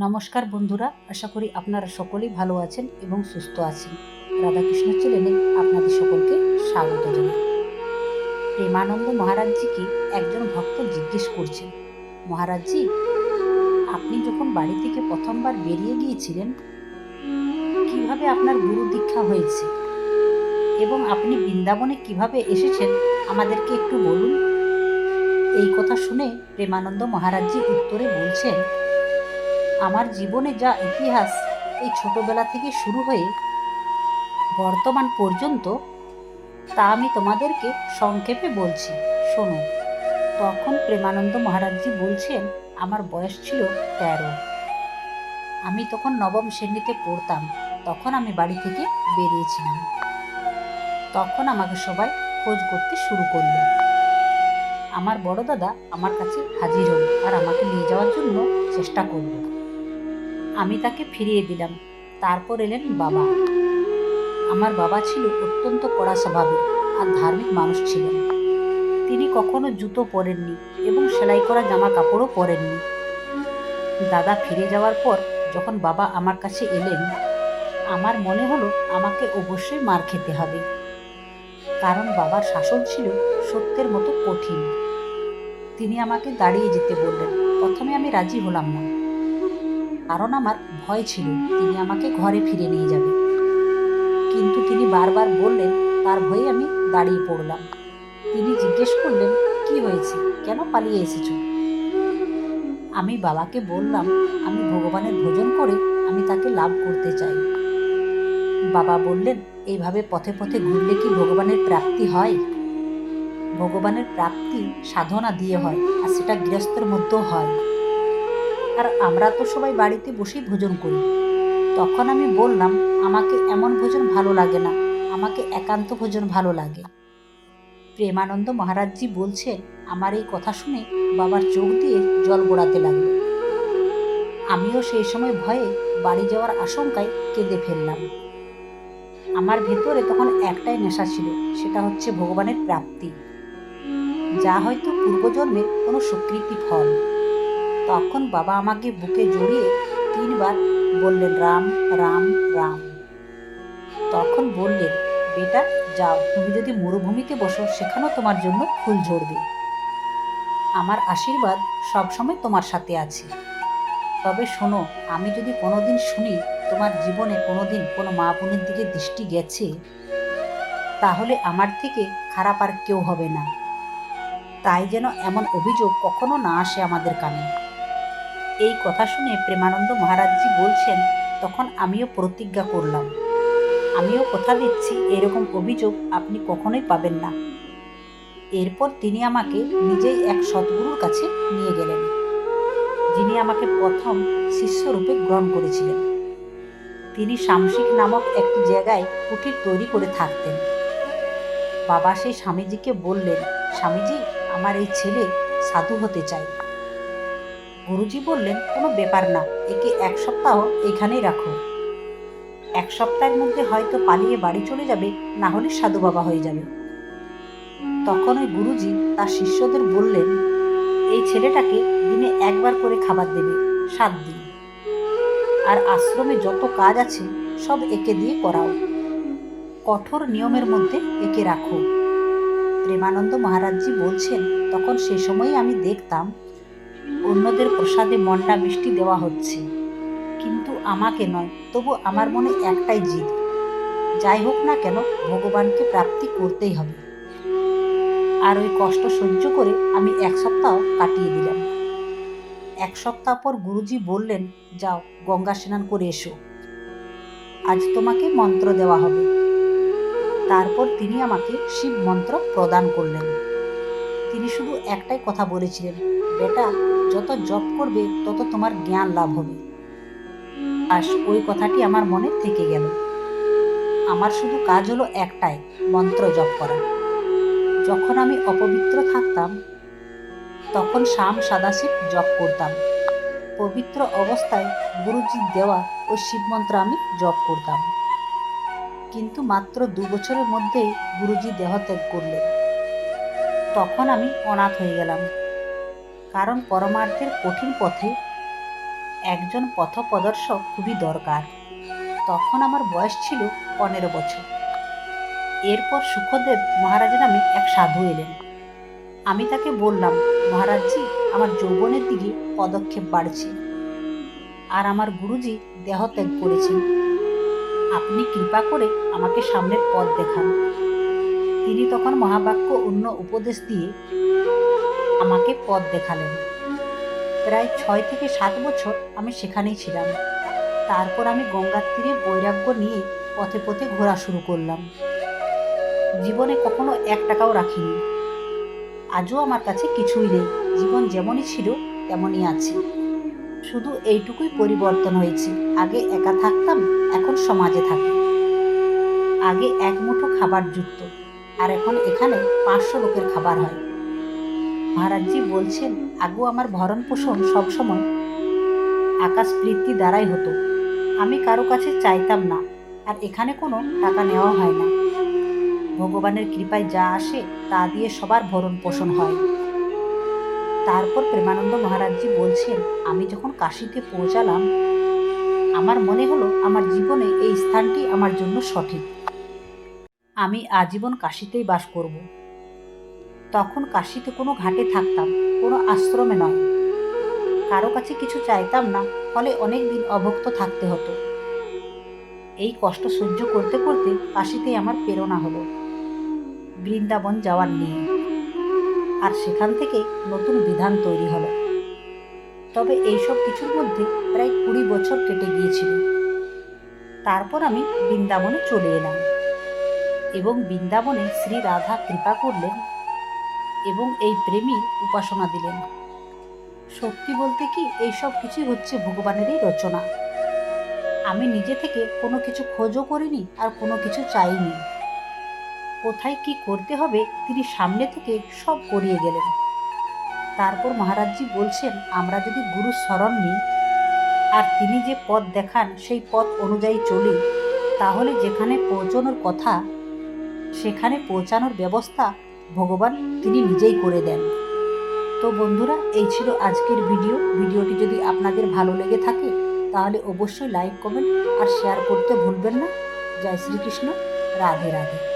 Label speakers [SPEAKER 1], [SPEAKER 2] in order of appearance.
[SPEAKER 1] নমস্কার বন্ধুরা, আশা করি আপনারা সকলেই ভালো আছেন এবং সুস্থ আছেন। রাধাকৃষ্ণ চ্যানেলে আপনাদের সকলকে স্বাগত জানাই। প্রেমানন্দ মহারাজজিকে একজন ভক্ত জিজ্ঞেস করছেন, মহারাজজি, আপনি যখন বাড়ি থেকে প্রথমবার বেরিয়ে গিয়েছিলেন, কীভাবে আপনার গুরু দীক্ষা হয়েছে? এবং আপনি বৃন্দাবনে কীভাবে এসেছেন? আমাদেরকে একটু বলুন? এই কথা শুনে প্রেমানন্দ মহারাজজি উত্তরে বলছেন আমার জীবনে যা ইতিহাস এই ছোটবেলা থেকে শুরু হয়ে বর্তমান পর্যন্ত, তা আমি তোমাদেরকে সংক্ষেপে বলছি। শোনো, তখন প্রেমানন্দ মহারাজজি বলছেন, আমার বয়স ছিল তেরো। আমি তখন নবম শ্রেণীতে পড়তাম। তখন আমি বাড়ি থেকে বেরিয়েছিলাম। তখন আমাকে সবাই খোঁজ করতে শুরু করল। আমার বড় দাদা আমার কাছে হাজির হল আর আমাকে নিয়ে যাওয়ার জন্য চেষ্টা করল। আমি তাকে ফিরিয়ে দিলাম। তারপর এলেন বাবা। আমার বাবা ছিল অত্যন্ত কড়া স্বভাবের আর ধার্মিক মানুষ ছিলেন। তিনি কখনো জুতো পরেননি এবং সেলাই করা জামা কাপড়ও পরেননি। দাদা ফিরে যাওয়ার পর যখন বাবা আমার কাছে এলেন, আমার মনে হলো আমাকে অবশ্যই মার খেতে হবে। কারণ বাবার শাসন ছিল সত্যের মতো কঠিন। তিনি আমাকে দাঁড়িয়ে যেতে বললেন, প্রথমে আমি রাজি হলাম না। কারণ আমার ভয় ছিল, তিনি আমাকে ঘরে ফিরে নিয়ে যাবে। কিন্তু তিনি বারবার বললেন, তার ভয়ে আমি দাঁড়িয়ে পড়লাম। তিনি জিজ্ঞেস করলেন, কি হয়েছে? কেন পালিয়ে এসেছ? আমি বাবাকে বললাম, আমি ভগবানের ভোজন করে আমি তাকে লাভ করতে চাই। বাবা বললেন, এইভাবে পথে পথে ঘুরলে কি ভগবানের প্রাপ্তি হয়? ভগবানের প্রাপ্তি সাধনা দিয়ে হয়, আর সেটা গৃহস্থের মধ্যেও হয়। আর আমরা তো সবাই বাড়িতে বসেই ভোজন করি। তখন আমি বললাম, আমাকে এমন ভোজন ভালো লাগে না। আমাকে একান্ত ভোজন ভালো লাগে। প্রেমানন্দ মহারাজজি বলছেন আমার এই কথা শুনে বাবার চোখ দিয়ে জল গড়াতে লাগল। আমিও সেই সময় ভয়ে বাড়ি যাওয়ার আশঙ্কায় কেঁদে ফেললাম। আমার ভেতরে তখন একটাই নেশা ছিল, সেটা হচ্ছে ভগবানের প্রাপ্তি। যা হয়তো পূর্বজন্মের কোনো স্বীকৃতি ফল। তখন বাবা আমাকে বুকে জড়িয়ে তিনবার বললেন, রাম রাম রাম। তখন বললেন, বেটা, যাও, তুমি যদি মরুভূমিতে বসো, সেখানেও তোমার জন্য ফুল ঝরবে আমার আশীর্বাদ সবসময় তোমার সাথে আছে। তবে শোনো, আমি যদি কোনোদিন শুনি তোমার জীবনে কোনোদিন কোনো মা বোনের দিকে দৃষ্টি গেছে, তাহলে আমার থেকে খারাপ আর কেউ হবে না। তাই যেন এমন অভিযোগ কখনো না আসে আমাদের কানে। এই কথা শুনে প্রেমানন্দ মহারাজজি বলছেন, তখন আমিও প্রতিজ্ঞা করলাম। আমিও কথা দিচ্ছি, এরকম অভিযোগ আপনি কখনোই পাবেন না। এরপর তিনি আমাকে নিজেই এক সদ্গুরুর কাছে নিয়ে গেলেন, যিনি আমাকে প্রথম শিষ্যরূপে গ্রহণ করেছিলেন। তিনি সামসিক নামক একটি জায়গায় কুটির তৈরি করে থাকতেন। বাবা সেই স্বামীজিকে বললেন, স্বামীজি, আমার এই ছেলে সাধু হতে চায়। গুরুজি বললেন, কোনো ব্যাপার না, একে এক সপ্তাহ এখানেই রাখো। এক সপ্তাহের মধ্যে হয়তো পালিয়ে বাড়ি চলে যাবে, না হলে সাধু বাবা হয়ে যাবে। তখন ওই গুরুজি তার শিষ্যদের বললেন, এই ছেলেটাকে দিনে একবার করে খাবার দেবে, সাত দিন। আর আশ্রমে যত কাজ আছে, সব একে দিয়ে করাও। কঠোর নিয়মের মধ্যে একে রাখো। প্রেমানন্দ মহারাজজি বলছেন, তখন সে সময় আমি দেখতাম অন্যদের প্রসাদে মন্ডা মিষ্টি দেওয়া হচ্ছে। কিন্তু আমাকে নয়, তবু আমার মনে একটাই জিদ। যাই হোক না কেন, ভগবানকে প্রাপ্তি করতেই হবে। আর ওই কষ্ট সহ্য করে আমি এক সপ্তাহ কাটিয়ে দিলাম। এক সপ্তাহ পর গুরুজি বললেন, যাও, গঙ্গা স্নান করে এসো। আজ তোমাকে মন্ত্র দেওয়া হবে। তারপর তিনি আমাকে শিব মন্ত্র প্রদান করলেন। তিনি শুধু একটাই কথা বলেছিলেন, বেটা, যত জপ করবে, তত তোমার জ্ঞান লাভ হবে। আর ওই কথাটি আমার মনে থেকে গেল। আমার শুধু কাজ হলো একটাই, মন্ত্র জপ করা। যখন আমি অপবিত্র থাকতাম, তখন শাম সাদাশিব জপ করতাম। পবিত্র অবস্থায় গুরুজির দেওয়া ওই শিব মন্ত্র আমি জপ করতাম। কিন্তু মাত্র দু বছরের মধ্যেই গুরুজি দেহত্যাগ করলেন। তখন আমি অনাথ হয়ে গেলাম। কারণ পরমার্থের কঠিন পথে একজন পথপ্রদর্শক খুবই দরকার। তখন আমার বয়স ছিল পনেরো বছর। এরপর সুখদেব মহারাজের নামে এক সাধু এলেন। আমি তাকে বললাম, মহারাজজি, আমার যৌবনের দিকে পদক্ষেপ বাড়ছে আর আমার গুরুজি দেহত্যাগ করেছেন। আপনি কৃপা করে আমাকে সামনের পথ দেখান। তিনি তখন মহাবাক্য অন্য উপদেশ দিয়ে আমাকে পথ দেখালেন। প্রায় ছয় থেকে সাত বছর আমি সেখানেই ছিলাম। তারপর আমি গঙ্গার তীরে বৈরাগ্য নিয়ে পথে পথে ঘোরা শুরু করলাম। জীবনে কখনো এক টাকাও রাখিনি। আজও আমার কাছে কিছুই নেই। জীবন যেমনই ছিল, তেমনই আছে। শুধু এইটুকুই পরিবর্তন হয়েছে। আগে একা থাকতাম, এখন সমাজে থাকি। আগে এক মুঠো খাবার জুটত। আর এখন এখানে পাঁচশো লোকের খাবার হয়। মহারাজজি বলছেন আগেও আমার ভরণ পোষণ সবসময় আকাশ বৃত্তি দ্বারাই হতো। আমি কারও কাছে চাইতাম না, আর এখানে কোনো টাকা নেওয়া হয় না। ভগবানের কৃপায় যা আসে, তা দিয়ে সবার ভরণ পোষণ হয়। তারপর প্রেমানন্দ মহারাজজি বলছেন, আমি যখন কাশিতে পৌঁছালাম, আমার মনে হলো আমার জীবনে এই স্থানটি আমার জন্য সঠিক। আমি আজীবন কাশিতেই বাস করব। তখন কাশিতে কোনো ঘাটে থাকতাম, কোনো আশ্রমে নয়। কারও কাছে কিছু চাইতাম না, ফলে অনেক দিন অভুক্ত থাকতে হতো। এই কষ্ট সহ্য করতে করতে কাশিতেই আমার প্রেরণা হলো, বৃন্দাবন যাওয়ার নিয়ে। আর সেখান থেকে নতুন বিধান তৈরি হলো। তবে এইসব কিছুর মধ্যে প্রায় কুড়ি বছর কেটে গিয়েছিল। তারপর আমি বৃন্দাবনে চলে এলাম। এবং বৃন্দাবনে শ্রী রাধা কৃপা করলেন এবং এই প্রেমী উপাসনা দিলেন। সত্যি বলতে কি, এইসব কিছুই হচ্ছে ভগবানেরই রচনা। আমি নিজে থেকে কোনো কিছু খোঁজও করিনি আর কোনো কিছু চাইনি। কোথায় কি করতে হবে তিনি সামনে থেকে সব করিয়ে গেলেন। তারপর মহারাজজি বলছেন, আমরা যদি গুরু স্মরণ নিই আর তিনি যে পথ দেখান, সেই পথ অনুযায়ী চলি, তাহলে যেখানে পৌঁছানোর কথা সেখানে পৌঁছানোর ব্যবস্থা ভগবান তিনি নিজেই করে দেন। তো বন্ধুরা, এই ছিল আজকের ভিডিও। ভিডিওটি যদি আপনাদের ভালো লেগে থাকে, তাহলে অবশ্যই লাইক, কমেন্ট আর শেয়ার করতে ভুলবেন না। জয় শ্রীকৃষ্ণ। রাধে রাধে।